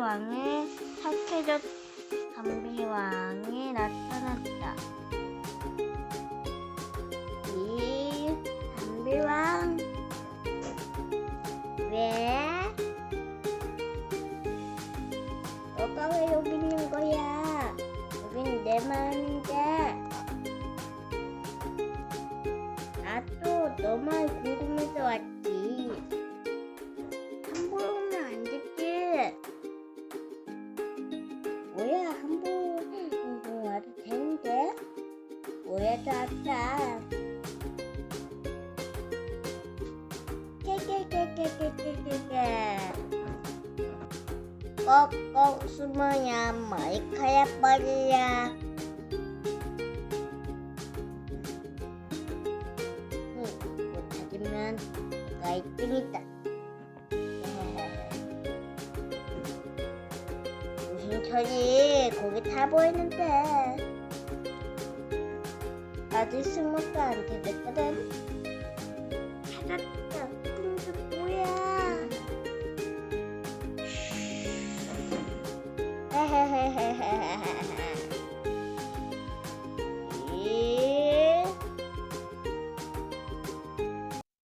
행복해졌 담비 왕이 나타났다. 이 담비 왕 왜? 너가 왜 여기 있는 거야? 여긴 내 마음인데. 나도 너만 궁금해서 왔지. 뭐야, 함부로 와도 되는데? 뭐야도 아까. 깨깨깨깨깨깨깨. 꼭꼭 숨어야 머리카락 버리야. 응, 못 찾으면 내가 1등이다. 무신철이 거기 타 보이는데 나도 숨어도 안 되거든. 찾았다. 근데 뭐야? 헤헤헤헤헤헤헤.